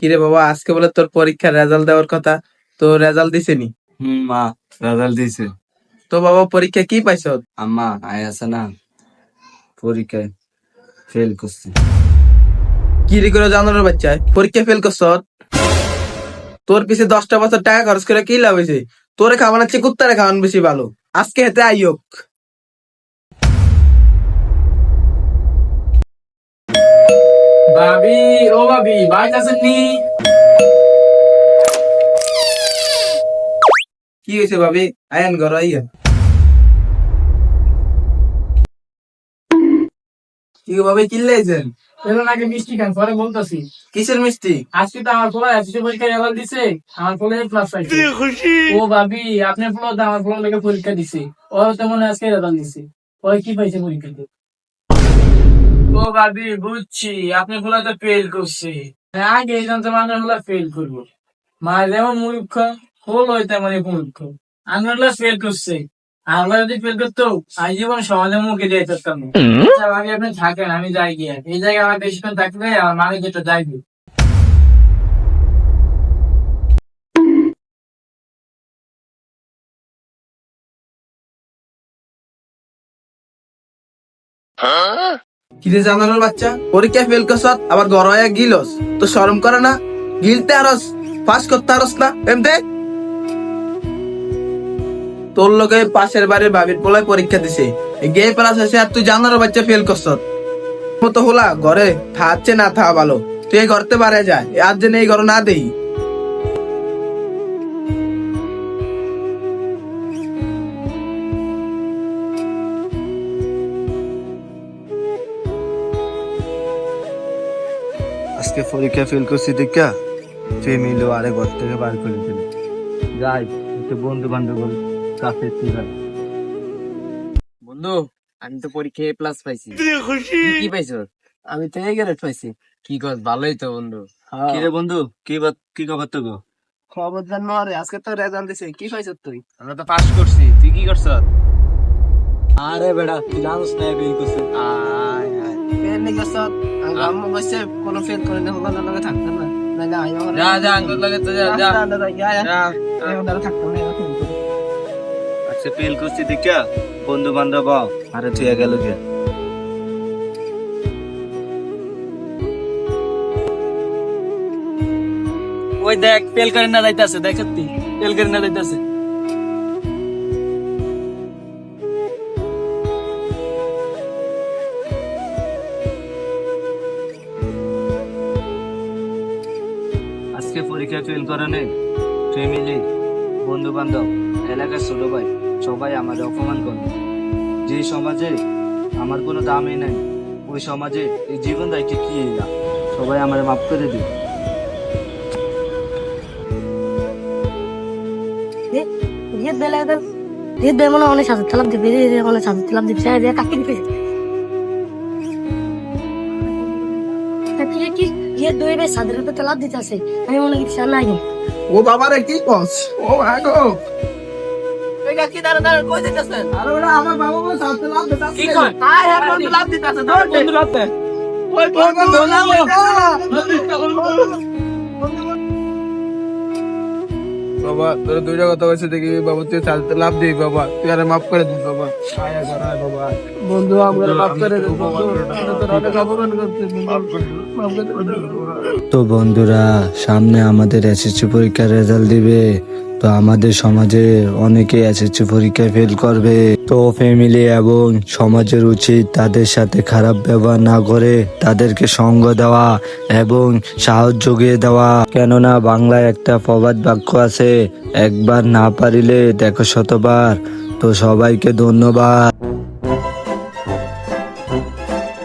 কিরে বাবা আজকে বলে তোর পরীক্ষার রেজাল্ট দেওয়ার কথা। তো রেজাল্ট দিছেনি? হুম মা রেজাল্ট দিছে। তো বাবা পরীক্ষা কি পাইছ? আম্মা আয় আছে না। পরীক্ষায় ফেল করছে। কি রে করে জানার বাচ্চা পরীক্ষা ফেল করছ? তোর পিছে দশটা বছর টাকা খরচ করে কি লাভ হয়েছে তোরে খাওয়ানোর চেয়ে কুত্তারে খাওয়ান বেশি ভালো। আজকে হেতে আইয়ক ভাবি ও ভাবি বাইক আছেন নি? কি হয়েছে ভাবি? আয়ান ঘর আইয়া কি ভাবি চিল্লাইছেন এলো নাকি মিষ্টি খান পরে বলতেছি। কিসের মিষ্টি? আজকে তো আমার পোলা এসেছে পরীক্ষা রেজাল্ট দিছে আমার পোলা ক্লাস পাইছে। ও ভাবি আপনার পোলা তো আমার পোলা লেগে পরীক্ষা দিছে। ও তো মনে আজকে রেজাল্ট দিছে। ও কি পাইছে পরীক্ষাতে? ও ভাবি বুঝছি আপনি পোলা তো ফেল করছে। হ্যাঁ, আগে এই জানতে মানে হলো ফেল করব। মা যেমন মূর্খ হল হয় তেমনই মূর্খ। আমরা ফেল করছে। আমরা যদি ফেল করতো আজীবন সমাজের মুখে দিয়ে থাকতাম না। আচ্ছা আপনি থাকেন আমি যাই গিয়ে। এই জায়গায় আমার বেশিক্ষণ থাকলে আমার মানে যেটা যাইবে কিরে জানানোর বাচ্চা? পরীক্ষা ফেল করছ আবার ঘর হয়ে গিলস। তো শরম করে না? গিলতে আরস, পাস করতে আরস না? এমতে তোর লোকে পাশের বাড়ির ভাবির পোলায় পরীক্ষা দিছে। গে প্লাস হয়েছে আর তুই জানার বাচ্চা ফেল করছ মতো হলা, ঘরে থাকছে না থা ভালো। তুই ঘরতে বারে যায় আর যে এই ঘর না দেই। আজকে পরীক্ষা ফেল করছি দেখা ফ্যামিলি আরে ঘর থেকে বার করে দিল। যাই একটু বন্ধু বান্ধব কাছে কি হয় বন্ধু আমি তো পরীক্ষায় প্লাস পাইছি। তুই কি পাইছো? আমি তো এই গ্রেড পাইছি। কি কর ভালোই তো বন্ধু। কি রে বন্ধু কি বাত কি খবর তো গো খবর জানো আরে আজকে তো রেজাল্ট দিছে। কি পাইছ তুই? আমরা তো পাস করছি। তুই কি করছ? আরে বেড়া তুই জানোস না ফেল করছে। আম্মু কইছে কোন ফেল করে না হলো না থাকতে না। না আইও যা যা আঙ্গুল লাগে তো যা। যা। যা আচ্ছা ফেল করছি দেখা বন্ধু বান্ধব আরে তুই গেল ওই দেখ ফেল করে না যাইতাছে দেখ সত্যি। ফেল করে না যাইতাছে আজকে পরীক্ষা ফেল করানে ফ্যামিলি বন্ধু বান্ধব এলাকার ছোট ভাই, সবাই আমাদের অপমান করে। যে সমাজে আমার কোনো দামই নাই, ওই সমাজে এই জীবন দায়িত্ব কি এলাম সবাই আমার মাফ করে দিই দিয়ে বেলা দিয়ে বে মনে অনেক সাজা তালাপ দিবে অনেক সাজা তালাপ দিবে কাকি দিবে। কি কি ইয়ে দুই বে সাদের উপর তালাপ দিতে আছে আমি মনে কিছু নাই। ও বাবার কি কস? ও আগো কি দাঁড়া দাঁড়া কই যাইতাছেন আরে ওরা আমার বাবা বলে সাথে লাভ দিতে কি কয়? আয় আর বন্ধু লাভ দিতাছে ধর বন্ধু লাভ দে। ওই বন্ধু লাভ বাবা, তোর দুইটা কথা হয়েছে দেখি, বাবা, তুই চালতে লাভ বাবা। তুই আরে মাফ করে দিস, বাবা। বন্ধু করছিস মাফ করে দিস তো বন্ধুরা, সামনে আমাদের এসএসসি পরীক্ষার রেজাল্ট দিবে। তো আমাদের সমাজে অনেকে এসএসসি পরীক্ষায় ফেল করবে। তো ফ্যামিলি এবং সমাজের উচিত তাদের সাথে খারাপ ব্যবহার না করে তাদেরকে সঙ্গ দেওয়া এবং সাহস যোগিয়ে দেওয়া। কেননা বাংলায় একটা প্রবাদ বাক্য আছে, একবার না পারিলে দেখো শতবার। তো সবাইকে ধন্যবাদ।